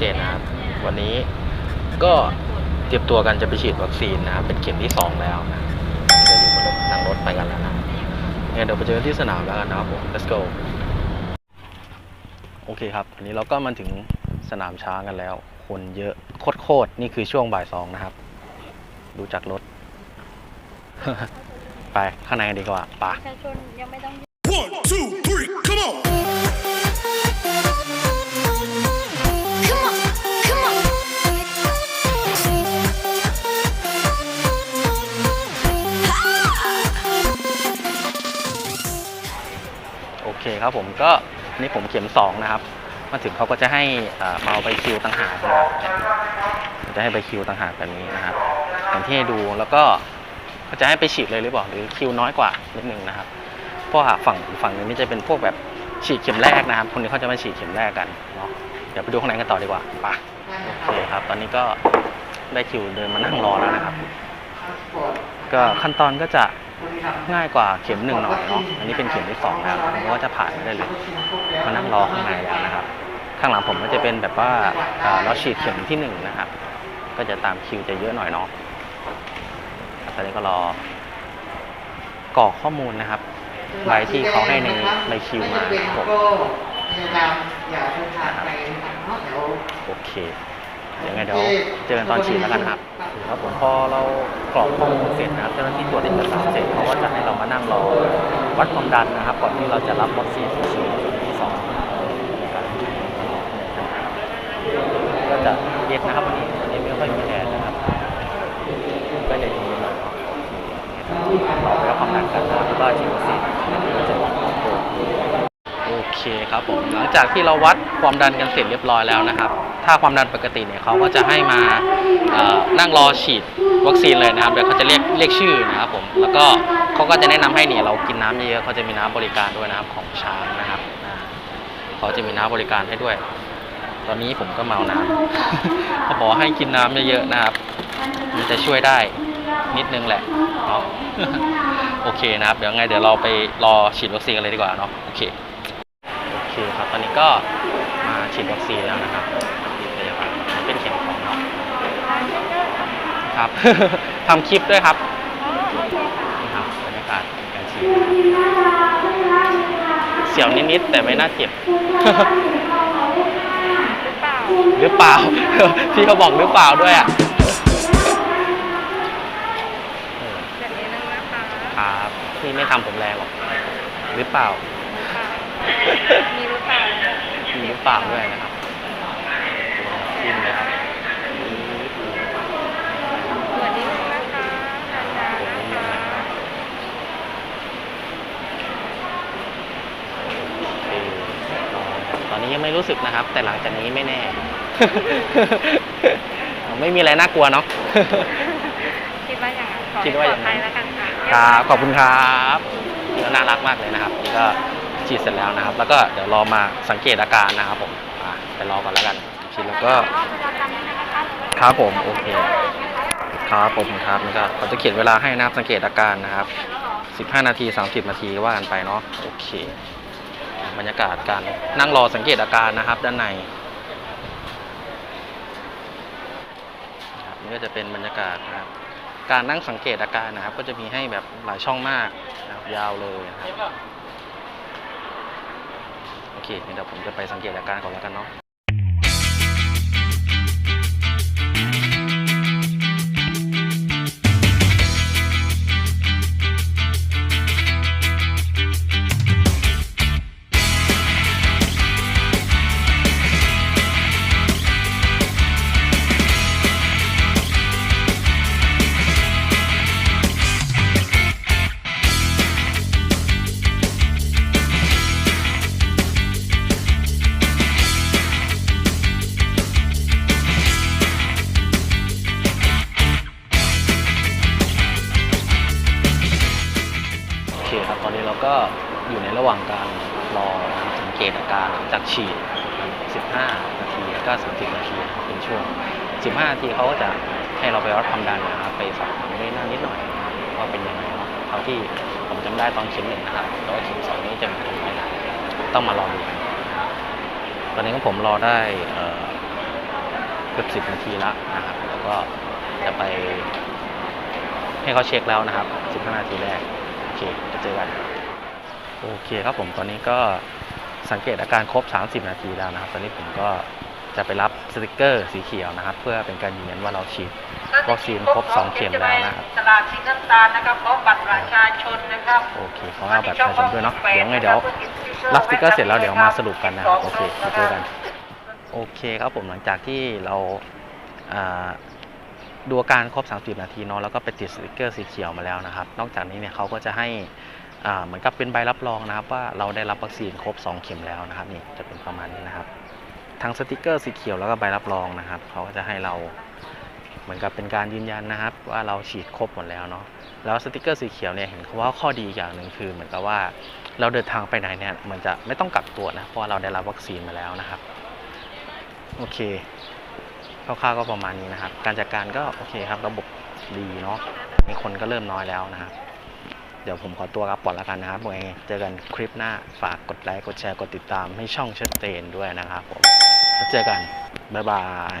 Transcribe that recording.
เจนนะครับ วันนี้ก็เตรียมตัวกันจะไปฉีดวัคซีนนะครับ เป็นเข็มที่2แล้วนะจะอยู่บนรถนั่งรถไปกันแล้วนะงั้นเดี๋ยวไปเจอกันที่สนามแล้วกันนะครับผม let's go โอเคครับอันนี้เราก็มาถึงสนามช้างกันแล้ว คนเยอะโคตรๆนี่คือช่วงบ่ายสองนะครับ ดูจากรถ ไปข้างในกันดีกว่าปประชาชนยังไม่ต้อง One, two, three, come on! โอเคครับผมก็นนี้ผมเข็มสองนะครับมาถึงเขาก็จะให้อ่ามาเอาใบคิวต่างหากนะครับจะให้ใบคิวต่างหากแบบนี้นะครับอย่างที่ให้ดูแล้วก็เขาจะให้ไปฉีดเลยหรือเปล่าหรือคิวน้อยกว่านิดนึงนะครับเพราะฝั่งฝั่งนึงนี่จะเป็นพวกแบบฉีดเข็มแรกนะครับ คนนี้เขาจะมาฉีดเข็มแรกกันเนาะเดี๋ยวไปดูข้างในกันต่อดีกว่าไปโอเคครับ ตอนนี้ก็ได้คิวเดินมานั่งรอแล้วนะครับ ก็ขั้นตอนก็จะ ง่ายกว่าเข็มหนึ่งหน่อยเนาะอันนี้เป็นเข็มที่สองแล้วผมก็จะผ่านไปได้เลยมานั่งรอข้างในแล้วนะครับ ข้างหลังผมก็จะเป็นแบบว่าเอ่อเราฉีดเข็มที่หนึ่งนะครับ ก็จะตามคิวจะเยอะหน่อยเนาะตอนนี้ก็รอกรอกข้อมูลนะครับใบที่เขาให้ในใบคิวมาครับผมพยายามอย่าเดินทางไปทางนอกเดี๋ยวโอเคเดี๋ ยวไงเดี๋ยวเจอกันตอนฉีดแล้วกันครับครับผมพอเรากรอกข้อมูลเสร็จนะครับเจ้าหน้าที่ตรวจเอกสารเสร็จเขาก็จะให้เรามานั่งรอวัดความดันนะครับ ก่อนที่เราจะรับวัคซีนฉีดที่สองก็จะเย็นนะครับวันนี้วันนี้ไม่ค่อยมีแดดนะครับก็จะเย็นหน่อยเนเราไปรับความดันกันนะครับแล้วก็ฉีดวัคซีนก็จะโอเคครับผมหลังจากที่เราวัดความดันกันเสร็จเรียบร้อยแล้วนะครับ ถ้าความดันปกติเนี่ยเขาก็จะให้มานั่งรอฉีดวัคซีนเลยนะครับเดี๋ยวเขาจะเรียกเรียกชื่อนะครับผมแล้วก็เขาก็จะแนะนำให้เนี่ยเรากินน้ำเยอะๆเขาจะมีน้ำบริการด้วยนะครับของช้างนะครับเขาจะมีน้ำบริการให้ด้วย ตอนนี้ผมก็เมาน้ำเขาบอกให้กินน้ำเยอะๆนะครับ มันจะช่วยได้นิดนึงแหละเนาะโอเคนะครับ เดี๋ยวไงเดี๋ยวเราไปรอฉีดวัคซีนกันเลยดีกว่าเนาะโอเคโอเคครับตอนนี้ก็มาฉีดวัคซีนแล้วนะครับที่พยาบาลอันนี้เป็นเข็มของเนาะ ครับ ทำคลิปด้วยครับนี่ครับบรรยากาศการฉีดเสียวนิดๆแต่ไม่น่าเจ็บ หรือเปล่าหรือเปล่าพี่เขาบอกหรือเปล่าด้วยอะเออแบบนี้นึงนะคะครับพี่ไม่ทำผมแรงหรอกหรือเปล่า มีหรือเปล่ามีหรือเปล่าด้วยนะครับกินเลยครับ เหมือนนิดนึงนะคะช้าๆนะคะ ตอนนี้ ยังไม่รู้สึกนะครับ แต่หลังจากนี้ไม่แน่ ไม่มีอะไรน่ากลัวเนาะคิดว่าอย่างนั้นขอคิดว่าอย่างนั้นปลดภัแล้วกันค่ะครับขอบคุณครับน่ารักมากเลยนะครับนี่ก็ฉีดเสร็จแล้วนะครับ แล้วก็เดี๋ยวรอมาสังเกตอาการนะครับผมอะไปรอก่อนแล้วกันฉีดแล้วก็ครับผมโอเคครับผมครับนี่ก็เขาจะเขียนเวลาให้นะครับสังเกตอาการนะครับ 15 นาที 30 นาทีว่ากันไปเนาะโอเค บรรยากาศการนั่งรอสังเกตอาการนะครับ ด้านในนี่ก็จะเป็นบรรยากาศนะครับ การนั่งสังเกตอาการนะครับ ก็จะมีให้แบบหลายช่องมากนะครับยาวเลยนะครับโอเคเดี๋ยวผมจะไปสังเกตอาการก่อนแล้วกันเนาะ ตอนนี้เราก็อยู่ในระหว่างการรอสังเกตอาการหลังจากฉีด 15 นาทีแล้วก็30 นาทีเป็นช่วง 15 นาทีเขาก็จะให้เราไปวัดความดันนะครับไปสอบถามด้วยหน้านิดหน่อยว่าเป็นยังไงเนาะเท่าที่ผมจำได้ตอนเข็มหนึ่งนะครับแต่ว่าเข็มสองนี้จะเป็นยังไงต้องมารอดูกันตอนนี้ก็ผมรอได้เกือบสิบนาทีแล้วนะครับ แล้วก็จะไปให้เขาเช็คแล้วนะครับ 15 นาทีแรก เคจะเจอกันโอเคครับผมตอนนี้ก็สังเกตอาการครบ 30 นาทีแล้วนะครับ ตอนนี้ผมก็จะไปรับสติกเกอร์สีเขียวนะครับ เพื่อเป็นการยืนยันว่าเราฉีดวัคซีนครบสองเข็มแล้วนะครับตลาดสีน้ำตาลนะครับพร้อมบัตรประชาชนนะครับโอเคขอเอาบัตรประชาชนด้วยเนาะเดี๋ยวไงเดี๋ยวรับสติกเกอร์เสร็จแล้วเดี๋ยวมาสรุปกันนะครับโอเคไปเจอกันโอเคครับผมหลังจากที่เราอ่า ดูอาการครบ 30 นาทีเนาะแล้วก็ไปติดสติกเกอร์สีเขียวมาแล้วนะครับ นอกจากนี้เนี่ยเขาก็จะให้อ่าเหมือนกับเป็นใบรับรองนะครับ ว่าเราได้รับวัคซีนครบ 2 เข็มแล้วนะครับนี่จะเป็นประมาณนี้นะครับทั้งสติกเกอร์สีเขียวแล้วก็ใบรับรองนะครับเขาก็จะให้เราเหมือนกับเป็นการยืนยันนะครับ ว่าเราฉีดครบหมดแล้วเนาะแล้วสติกเกอร์สีเขียวเนี่ยเห็นเขาว่าข้อดีอย่างหนึ่งคือ เหมือนกับว่าเราเดินทางไปไหนเนี่ยมันจะไม่ต้องกักตัวนะเพราะเราได้รับวัคซีนมาแล้วนะครับโอเค ร่าวๆก็ประมาณนี้นะครับ การจัดการก็โอเคครับ ระบบดีเนาะมีคนก็เริ่มน้อยแล้วนะครับ เดี๋ยวผมขอตัวกลับก่อนแล้วกันนะครับผมเจอกันคลิปหน้าฝากกดไลค์กดแชร์กดติดตามให้ช่องเชิดเตนด้วยนะครับผมแล้วเจอกันบ๊ายบาย